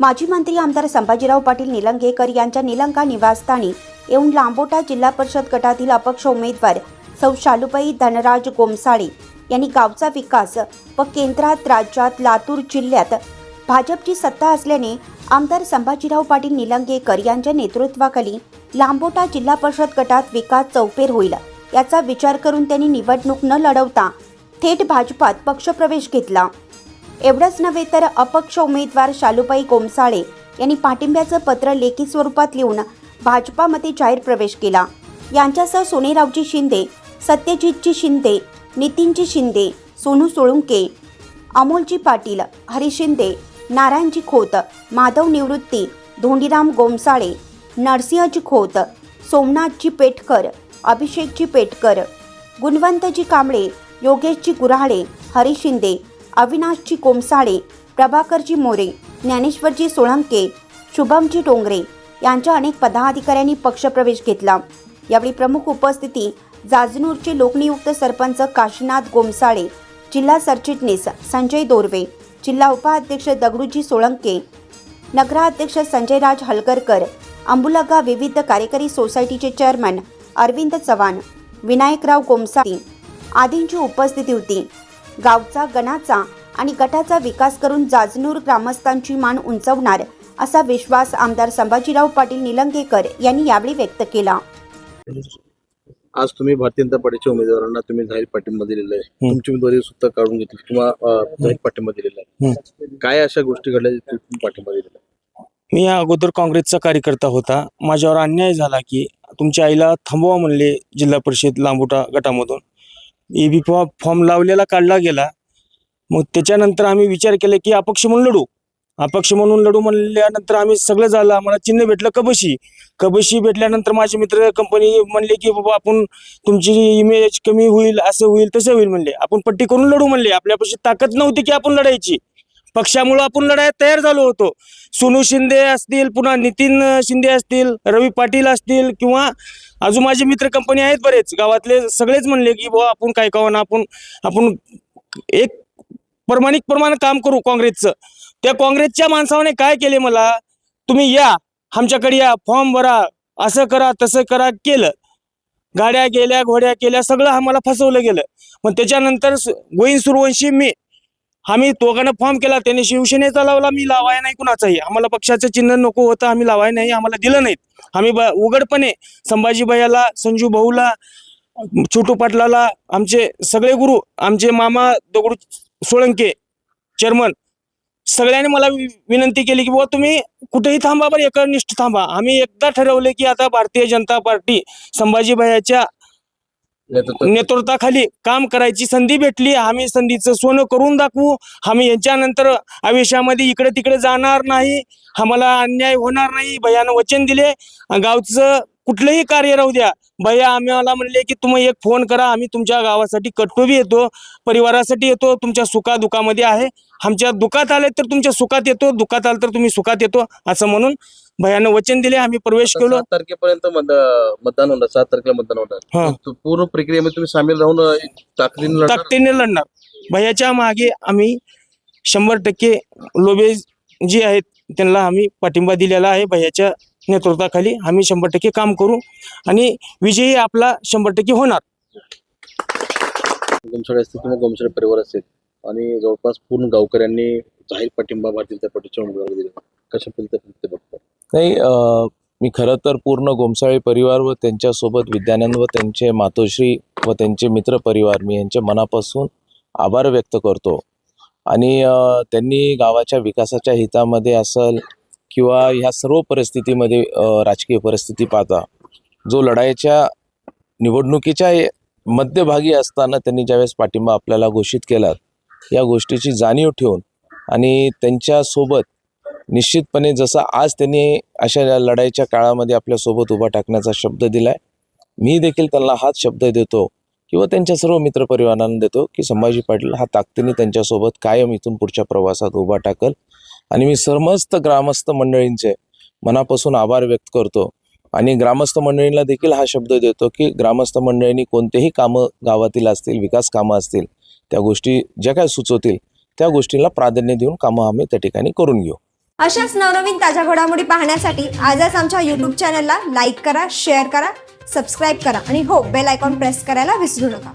माजी मंत्री आमदार संभाजीराव पाटील निलंगेकर यांच्या निलंगा निवासस्थानी येऊन लांबोटा जिल्हा परिषद गटातील अपक्ष उमेदवार सौ शालुबाई धनराज गोमसाळे यांनी गावचा विकास व केंद्रात राज्यात लातूर जिल्ह्यात भाजपची सत्ता असल्याने आमदार संभाजीराव पाटील निलंगेकर यांच्या नेतृत्वाखाली लांबोटा जिल्हा परिषद गटात विकास चौफेर होईल याचा विचार करून त्यांनी निवडणूक न लढवता थेट भाजपात पक्षप्रवेश घेतला. एवढंच नव्हे तर अपक्ष उमेदवार शालुबाई गोमसाळे यांनी पाठिंब्याचं पत्र लेखी स्वरूपात लिहून भाजपामध्ये जाहीर प्रवेश केला. यांच्यासह सोनेरावजी शिंदे सत्यजितजी शिंदे नितीनजी शिंदे सोनू सोळुंके अमोलजी पाटील हरी शिंदे नारायणजी खोत माधव निवृत्ती धोंडीराम गोमसाळे नरसिंहजी खोत सोमनाथजी पेटकर अभिषेकजी पेटकर गुणवंतजी कांबळे योगेशजी गुऱ्हाळे हरी शिंदे अविनाशजी कोमसाळे प्रभाकरजी मोरे ज्ञानेश्वरजी सोळंके शुभमजी डोंगरे यांच्या अनेक पदाधिकाऱ्यांनी पक्षप्रवेश घेतला. यावेळी प्रमुख उपस्थिती जाजनूरचे लोकनियुक्त सरपंच काशीनाथ गोमसाळे जिल्हा सरचिटणीस संजय दोरवे जिल्हा उपाध्यक्ष दगडूजी सोळंके नगराध्यक्ष संजयराज हलकरकर अंबुलगा विविध कार्यकारी सोसायटीचे चेअरमन अरविंद चव्हाण विनायकराव गोमसाळी आदींची उपस्थिती होती. गावचा गणाचा आणि गटाचा विकास करून जाजनूर ग्रामस्थांची मान उंचवणार असा विश्वास आमदार संभाजीराव पाटील निलंगेकर यांनी यावेळी व्यक्त केला. आज तुम्ही भारतीय जनता पार्टीच्या उमेदवारांना तुम्ही जाहीर पाठिंबा दिलेला आहे. तुमची उमेदवारी सुद्धा काढून घेतली किंवा जाहीर पाठिंबा दिलेला आहे. काय अशा गोष्टी घडल्या पाठिंबा दिलेला? मी या अगोदर काँग्रेसचा कार्यकर्ता होता. माझ्यावर अन्याय झाला की तुमच्या आईला थांबवा म्हणले जिल्हा परिषद लांबुटा गटामधून. ए बी फॉर्म लावलेला काढला गेला. मग त्याच्यानंतर आम्ही विचार केला की अपक्ष म्हणून लढू. अपक्ष म्हणून लढू म्हणल्यानंतर आम्ही सगळं झालं. आम्हाला चिन्ह भेटलं कबशी. कबशी भेटल्यानंतर माझे मित्र कंपनी म्हणले की बाबा आपण तुमची इमेज कमी होईल असं होईल तसं होईल म्हणले. आपण पट्टी करून लढू म्हणले. आपल्यापाशी ताकद नव्हती की आपण लढायची. पक्षामुळं आपण लढायला तयार झालो होतो. सोनू शिंदे असतील पुन्हा नितीन शिंदे असतील रवी पाटील असतील किंवा अजून माझे मित्र कंपनी आहेत बरेच. गावातले सगळेच म्हणले की बुवा आपण काय कवा आपण आपण एक प्रमाणिक प्रमाण काम करू काँग्रेसचं. त्या काँग्रेसच्या माणसाने काय केले मला? तुम्ही या आमच्याकडे या फॉर्म भरा असं करा तसं करा केलं. गाड्या गेल्या घोड्या केल्या सगळं आम्हाला फसवलं गेलं. मग त्याच्यानंतर गोविंद सुरवंशी मी आम्ही दोघांना फॉर्म केला त्यांनी शिवसेनेचा लावला मी लावाय नाही कुणाचाही. आम्हाला पक्षाचं चिन्ह नको होतं आम्ही लावाय नाही आम्हाला दिलं नाहीत. आम्ही उघडपणे संभाजी भैयाला संजू भाऊला छोटू पाटलाला आमचे सगळे गुरु आमचे मामा दगडू सोळंके चेअरमन सगळ्यांनी मला विनंती केली की बुवा तुम्ही कुठेही थांबा बरं एकनिष्ठ थांबा. आम्ही एकदा ठरवले की आता भारतीय जनता पार्टी संभाजी भैयाच्या नेतृत्वाखाली काम करायची संधी भेटली. आम्ही संधीचं सोनं करून दाखवू. आम्ही यांच्यानंतर आयुष्यामध्ये इकडे तिकडे जाणार नाही. आम्हाला अन्याय होणार नाही. भयानं वचन दिले. गावचं कुठलंही कार्य राहू द्या. भैया आम्हाला म्हणले की तुम्ही एक फोन करा. आम्ही तुमच्या गावासाठी कटोबी येतो. परिवारासाठी येतो. तुमच्या सुखा दुखामध्ये आहे. आमच्या दुखात आले तर तुमच्या सुखात येतो दुखात आलं तर तुम्ही सुखात येतो असं म्हणून भैयानं वचन दिले आम्ही प्रवेश केलो. सात तारखेपर्यंत मत- मतदान होणार सात तारखेला मतदान हा. होणार तो पूर्ण प्रक्रियेमध्ये तुम्ही सामील राहून अं, ताकदीने लढणार? ताकदीने लढणार. भैयाच्या मागे आम्ही शंभर टक्के लोबे जे आहेत त्यांना आम्ही पाठिंबा दिलेला आहे. भैयाच्या नेतृत्वाखाली आम्ही शंभर टक्के काम करू आणि विजयी आपला शंभर टक्के होणार. गोमसाळे असतील किंवा गोमसाळे परिवार असेल आणि जवळपास पूर्ण गावकऱ्यांनी जाहीर पाठिंबा भारतीय जनता पार्टीच्या उमेदवाराला दिला. कशा पद्धतीने बघतात? नाही मी खरं तर पूर्ण गोमसाळी परिवार व त्यांच्यासोबत विद्यानंद व त्यांचे मातोश्री व त्यांचे मित्र परिवार मी यांच्या मनापासून आभार व्यक्त करतो. आणि त्यांनी गावाच्या विकासाच्या हितामध्ये असेल किंवा ह्या सर्व परिस्थितीमध्ये राजकीय परिस्थिती पाहता जो लढाईच्या निवडणुकीच्या मध्यभागी असताना त्यांनी ज्यावेळेस पाठिंबा आपल्याला घोषित केला या गोष्टीची जाणीव ठेवून आणि त्यांच्यासोबत निश्चितपणे जसं आज त्यांनी अशा लढाईच्या काळामध्ये आपल्यासोबत उभा टाकण्याचा शब्द दिलाय मी देखील त्यांना हाच शब्द देतो किंवा त्यांच्या सर्व मित्रपरिवारांना देतो की संभाजी पाटील हा ताकदीने त्यांच्यासोबत कायम इथून पुढच्या प्रवासात उभा टाकल. आणि मी समस्त ग्रामस्थ मंडळींचे मनापासून आभार व्यक्त करतो आणि ग्रामस्थ मंडळींना देखील हा शब्द देतो की ग्रामस्थ मंडळींनी कोणतेही कामं गावातील असतील विकास कामं असतील त्या गोष्टी ज्या काय सुचवतील त्या गोष्टींना प्राधान्य देऊन कामं आम्ही त्या ठिकाणी करून घेऊ. अशाच नवनवीन ताज्या घडामोडी पाहण्यासाठी आजच आमच्या यूट्यूब चॅनलला लाईक करा शेअर करा सबस्क्राईब करा आणि हो बेल आयकॉन प्रेस करायला विसरू नका.